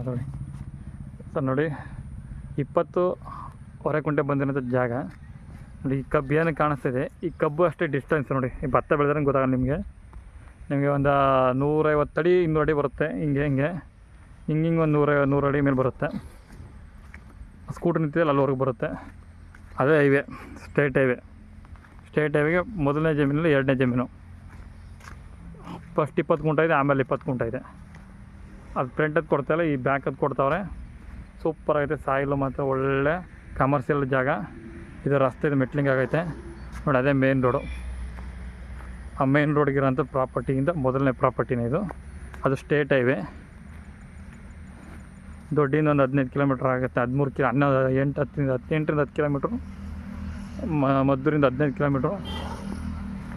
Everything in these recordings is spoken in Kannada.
ಮಾತಾಡಿ. ಸರ್, ನೋಡಿ, ಇಪ್ಪತ್ತು ಹೊರೆ ಕುಂಟೆ ಬಂದಿರೋಂಥ ಜಾಗ. ನೋಡಿ, ಈ ಕಬ್ಬು ಏನು ಕಾಣಿಸ್ತಿದೆ? ಈ ಕಬ್ಬು ಅಷ್ಟೇ ಡಿಸ್ಟೆನ್ಸ್ ನೋಡಿ. ಈ ಭತ್ತ ಬೆಳೆದ್ರೆ ಗೊತ್ತಾಗಲ್ಲ ನಿಮಗೆ. ನಿಮಗೆ ಒಂದು ನೂರೈವತ್ತು ಅಡಿ, ಇನ್ನೂರು ಅಡಿ ಬರುತ್ತೆ. ಹಿಂಗೆ ಹಿಂಗೆ. ಹಿಂಗೆ ಹಿಂಗೆ ಒಂದು ನೂರ, ನೂರು ಅಡಿ ಮೇಲೆ ಬರುತ್ತೆ. ಸ್ಕೂಟರ್ ನಿಂತಿದ್ದಲ್ಲಿ ಅಲ್ಲಿವರೆಗೂ ಬರುತ್ತೆ. ಅದೇ ಹೈವೇ ಸ್ಟೇಟ್ ಹೈವೇ ಸ್ಟೇಟ್ ಹೈವೇಗೆ ಮೊದಲನೇ ಜಮೀನಲ್ಲಿ ಎರಡನೇ ಜಮೀನು. ಫಸ್ಟ್ ಇಪ್ಪತ್ತು ಕುಂಟ ಇದೆ, ಆಮೇಲೆ ಇಪ್ಪತ್ತು ಕುಂಟ ಇದೆ. ಅದು ಫ್ರಂಟದ್ದು ಕೊಡ್ತಾಯಿಲ್ಲ ಈ ಬ್ಯಾಕದ್ದು ಕೊಡ್ತಾವ್ರೆ. ಸೂಪರ್ ಆಗೈತೆ, ಸಾಯಿಲು ಮಾತ್ರ ಒಳ್ಳೆ ಕಮರ್ಷಿಯಲ್ ಜಾಗ. ಇದು ರಸ್ತೆ ಇದು ಮೆಟ್ಲಿಂಗ್ ಆಗೈತೆ. ನೋಡಿ, ಅದೇ ಮೇನ್ ರೋಡು ಆ ಮೇನ್ ರೋಡ್ಗಿರೋಂಥ ಪ್ರಾಪರ್ಟಿಯಿಂದ ಮೊದಲನೇ ಪ್ರಾಪರ್ಟಿನೇ ಇದು. ಅದು ಸ್ಟೇಟ್ ಹೈವೇ ದೊಡ್ಡಿಂದ ಒಂದು ಹದಿನೈದು ಕಿಲೋಮೀಟ್ರ್ ಆಗುತ್ತೆ, ಹದಿಮೂರು ಕಿಲೋ ಹನ್ನೊಂದು, ಎಂಟು, ಹತ್ತರಿಂದ ಹದಿನೆಂಟರಿಂದ ಹತ್ತು ಕಿಲೋಮೀಟ್ರು ಮದ್ದೂರಿಂದ ಹದಿನೈದು ಕಿಲೋಮೀಟ್ರು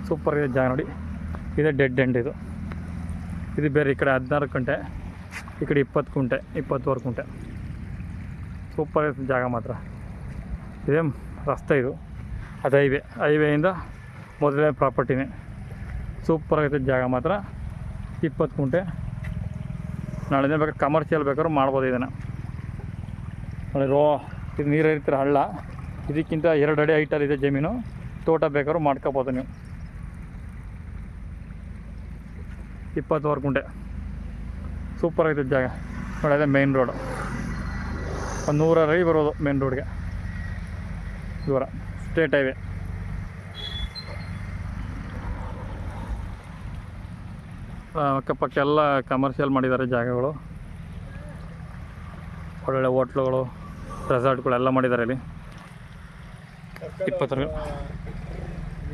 ಸೂಪರ್ ಇದೆ ಜಾಗ ನೋಡಿ. ಇದೇ ಡೆಡ್ ಎಂಡ್ ಇದು. ಇದು ಬೇರೆ ಈ ಕಡೆ ಹದಿನಾರು ಗಂಟೆ. ಈ ಕಡೆ ಇಪ್ಪತ್ತು ಕುಂಟೆ, ಇಪ್ಪತ್ತುವರೆ ಕುಂಟೆ. ಸೂಪರ್ ಜಾಗ ಮಾತ್ರ. ಇದೇ ರಸ್ತೆ ಇದು. ಅದು ಹೈವೇ ಹೈವೇಯಿಂದ ಮೊದಲನೇ ಪ್ರಾಪರ್ಟಿನೇ ಸೂಪರ್ ಆಗೈತೆ ಜಾಗ ಮಾತ್ರ. ಇಪ್ಪತ್ತು ಕುಂಟೆ. ನಾಳೆ ದಿನ ಬೇಕಾದ್ರೆ ಕಮರ್ಷಿಯಲ್ ಬೇಕಾದ್ರೂ ಮಾಡ್ಬೋದು ಇದನ್ನು. ನೋಡಿ, ರೋ, ಇದು ನೀರು ಹರಿತಾರೆ ಹಳ್ಳ. ಇದಕ್ಕಿಂತ ಎರಡು ಅಡಿ ಹೈಟಲ್ಲಿದೆ ಜಮೀನು. ತೋಟ ಬೇಕಾದ್ರೂ ಮಾಡ್ಕೋಬೋದು ನೀವು. ಇಪ್ಪತ್ತುವರೆ ಕುಂಟೆ. ಸೂಪರ್ ಆಗಿದೆ ಜಾಗ. ನೋಡಿ, ಅದೇ ಮೇನ್ ರೋಡು ಒಂದು ನೂರ ರೈ ಬರೋದು ಮೇನ್ ರೋಡ್ಗೆ ದೂರ ಸ್ಟೇಟ್ ಹೈವೇ ಅಕ್ಕಪಕ್ಕ ಎಲ್ಲ ಕಮರ್ಷಿಯಲ್ ಮಾಡಿದ್ದಾರೆ ಜಾಗಗಳು. ಒಳ್ಳೊಳ್ಳೆ ಹೋಟ್ಲುಗಳು ರೆಸಾರ್ಟ್ಗಳು ಎಲ್ಲ ಮಾಡಿದ್ದಾರೆ ಇಲ್ಲಿ. ಇಪ್ಪತ್ತರ